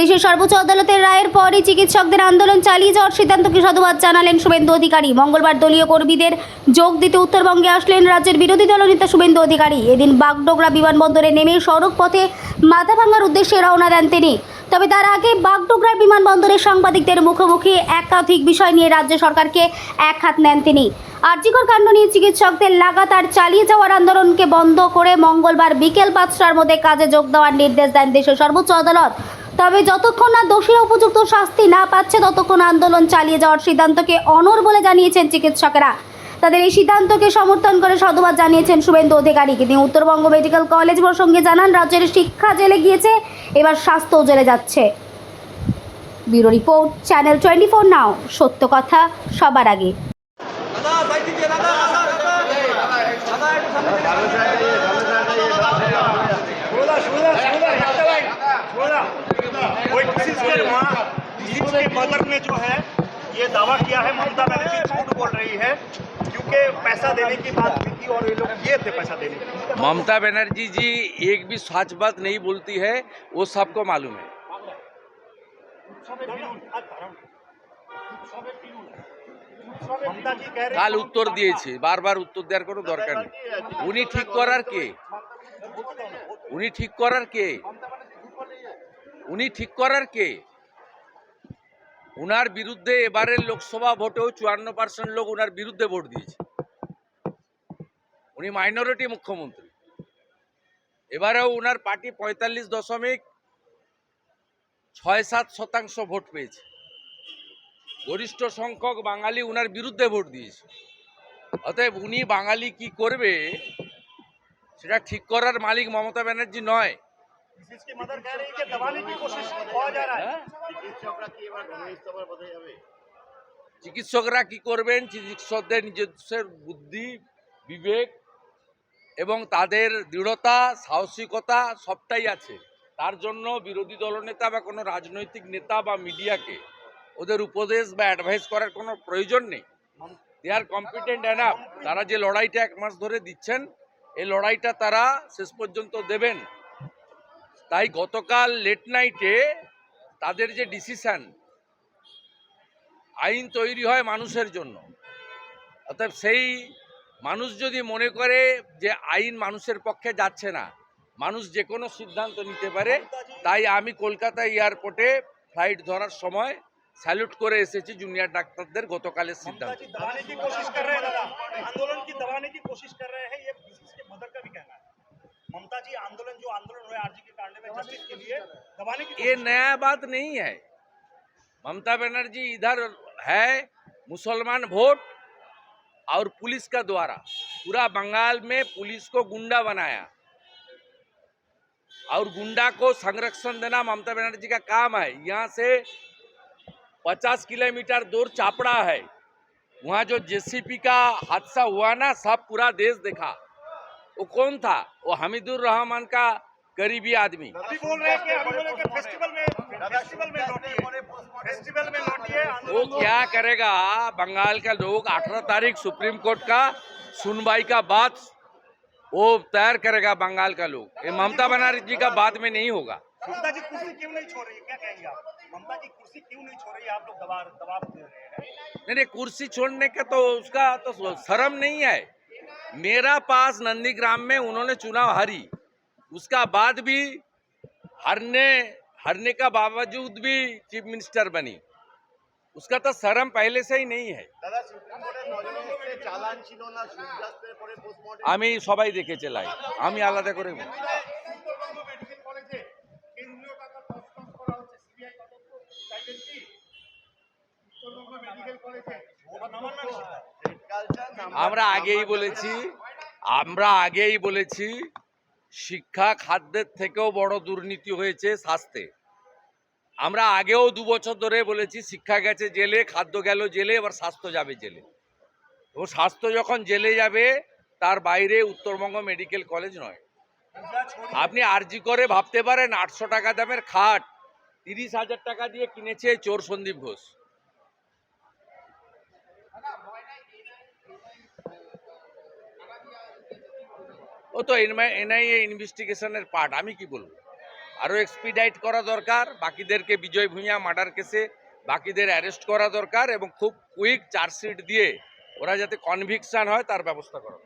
দেশের সর্বোচ্চ আদালতের রায়ের পরই চিকিৎসকদের আন্দোলন চালিয়ে যাওয়ার সিদ্ধান্তকে সাধুবাদ জানালেন শুভেন্দু অধিকারী। মঙ্গলবার দলীয় কর্মীদের যোগ দিতে উত্তরবঙ্গে আসলেন রাজ্যের বিরোধী দলনেতা শুভেন্দু অধিকারী। এদিন বাগডোগরা বিমানবন্দরে নেমে সড়ক পথে মাথা ভাঙার উদ্দেশ্যে রওনা দেন তিনি। তবে তার আগে বাগডোগরার বিমানবন্দরে সাংবাদিকদের মুখোমুখি একাধিক বিষয় নিয়ে রাজ্য সরকারকে এক হাত নেন তিনি। আর্জিকর কাণ্ড নিয়ে চিকিৎসকদের লাগাতার চালিয়ে যাওয়ার আন্দোলনকে বন্ধ করে মঙ্গলবার বিকেল পাঁচটার মধ্যে কাজে যোগ দেওয়ার নির্দেশ দেন দেশের সর্বোচ্চ আদালত। তবে যতক্ষণ না দোষীরা উপযুক্ত শাস্তি না পাচ্ছে, ততক্ষণ আন্দোলন চালিয়ে যাওয়ার সিদ্ধান্তকে অনর বলে জানিয়েছেন চিকিৎসকেরা। তাদের এই সিদ্ধান্তকে সমর্থন করে সাধুবাদ জানিয়েছেন শুভেন্দু অধিকারী। তিনি উত্তরবঙ্গ মেডিকেল কলেজ প্রসঙ্গে জানান, রাজ্যের শিক্ষা জেলে গিয়েছে, এবার স্বাস্থ্য জেলে যাচ্ছে। Bureau report, channel twenty four now, সত্য কথা, সবার আগে। कोई किसी के वहाँ किसी के मदर ने जो है ये दावा किया है ममता बनर्जी झूठ बोल रही है क्योंकि पैसा देने की बात हुई थी और ये लोग किए थे पैसा देने की ममता बनर्जी जी एक भी सच बात नहीं बोलती है वो सबको मालूम है ममता जी कह रही কাল উত্তর দিয়েছে বারবার উত্তর দেওয়ার কোনো দরকার নেই উনি ঠিক করার কে উনি ঠিক করার কে উনি ঠিক করার কে? উনার বিরুদ্ধে এবারের লোকসভা ভোটেও চুয়ান্ন পার্সেন্ট লোক উনার বিরুদ্ধে ভোট দিয়েছে। উনি মাইনরিটি মুখ্যমন্ত্রী। এবারেও উনার পার্টি পঁয়তাল্লিশ দশমিক ছয় সাত শতাংশ ভোট পেয়েছে। গরিষ্ঠ সংখ্যক বাঙালি উনার বিরুদ্ধে ভোট দিয়েছে। অতএব উনি বাঙালি কি করবে, সেটা ঠিক করার মালিক মমতা ব্যানার্জি নয়। किसी की मदर कह रही है कि दबाने की कोशिश किया जा रहा है হ্যাঁ? চিকিৎসকরা কি করবেন চিকিৎসকদের নিজস্বের বুদ্ধি বিবেক এবং তাদের দৃঢ়তা সাহসিকতা সবটাই আছে তার জন্য বিরোধী দলনেতা বা কোনো রাজনৈতিক নেতা বা মিডিয়াকে ওদের উপদেশ বা অ্যাডভাইস করার কোনো প্রয়োজন নেই দে আর কম্পিটেন্ট এনাফ তারা যে লড়াইটা এক মাস ধরে দিচ্ছেন এই লড়াইটা তারা শেষ পর্যন্ত দেবেন তাই গতকাল লেট নাইটে তাদের যে ডিসিশন আইন তৈরি হয় মানুষের জন্য অর্থাৎ সেই মানুষ যদি মনে করে যে আইন মানুষের পক্ষে যাচ্ছে না মানুষ যে কোনো সিদ্ধান্ত নিতে পারে তাই আমি কলকাতা এয়ারপোর্টে ফ্লাইট ধরার সময় স্যালুট করে এসেছি জুনিয়র ডাক্তারদের গতকালের ममता সিদ্ধান্ত जी दबाने की कोशिश कर रहे हैं दादा आंदोलन की दबाने की कोशिश कर रहे हैं ये किसी के मदर का भी कहना है ममता जी आंदोलन जो आंदोलन हुए आरजी के लिए दबाने की ये नया बात नहीं है। ममता बनर्जी इधर है मुसलमान वोट और पुलिस का द्वारा। पूरा बंगाल में पुलिस को गुंडा बनाया और गुंडा को संरक्षण देना ममता बनर्जी का काम है। यहाँ से 50 किलोमीटर दूर चापड़ा है। वहाँ जो जेसीपी का हादसा हुआ ना सब पूरा देश देखा। वो कौन था? वो हमीदुर रहमान का करीबी आदमी। अभी बोल रहे हैं अभी बोले फेस्टिवल में फेस्टिवल में लौटिए फेस्टिवल में लौटिए वो क्या करेगा? बंगाल का लोग 18 तारीख सुप्रीम कोर्ट का सुनवाई का बात वो तैयार करेगा बंगाल का लोग। ये ममता बनर्जी का बाद में नहीं होगा। ममता जी कुर्सी क्यों नहीं छोड़ रही क्या कहेंगे आप? ममता जी कुर्सी क्यों नहीं छोड़ रही आप लोग दबाव दबाव दे रहे हैं। नहीं नहीं कुर्सी छोड़ने का तो उसका तो शर्म नहीं है। मेरा पास नंदीग्राम में उन्होंने चुनाव हारी। उसका बाद भी हारने हारने का बावजूद भी चीफ मिनिस्टर बनी उसका तो शर्म पहले से ही नहीं है দাদা সুপ্রিম কোর্টের নজরে এসে চালান ছিল না সূর্যাস্তের পরে পোস্টমর্টম আমি সবাই দেখেছে লাই আমি আলাদা করে বলবো না। উত্তরবঙ্গ মেডিকেল কলেজে কেন্দ্রীয় টাকা তছনছ করা হচ্ছে সিবিআই তদন্ত চাইবেন কি উত্তরবঙ্গ মেডিকেল কলেজে নবান্ন কালচার আমরা আগেই বলেছি আমরা আগেই বলেছি শিক্ষা খাদ্যের থেকেও বড় দুর্নীতি হয়েছে স্বাস্থ্যে। আমরা আগেও দু বছর ধরে বলেছি, শিক্ষা গেছে জেলে, খাদ্য গেল জেলে, এবার স্বাস্থ্য যাবে জেলে। ও স্বাস্থ্য যখন জেলে যাবে, তার বাইরে উত্তরবঙ্গ মেডিকেল কলেজ নয়। আপনি আরজি করে ভাবতে পারেন, আটশো টাকা দামের খাট, তিরিশ হাজার টাকা দিয়ে কিনেছে চোর সন্দীপ ঘোষ। ও তো এনআইএ ইনভেস্টিগেশনের পার্ট আমি কি বলব আরও এক্সপিডাইট করা দরকার, বাকিদেরকে বিজয় ভূঁইয়া মার্ডার কেসে বাকিদের অ্যারেস্ট করা দরকার এবং খুব কুইক চার্জশিট দিয়ে ওরা যাতে কনভিকশান হয়, তার ব্যবস্থা করা।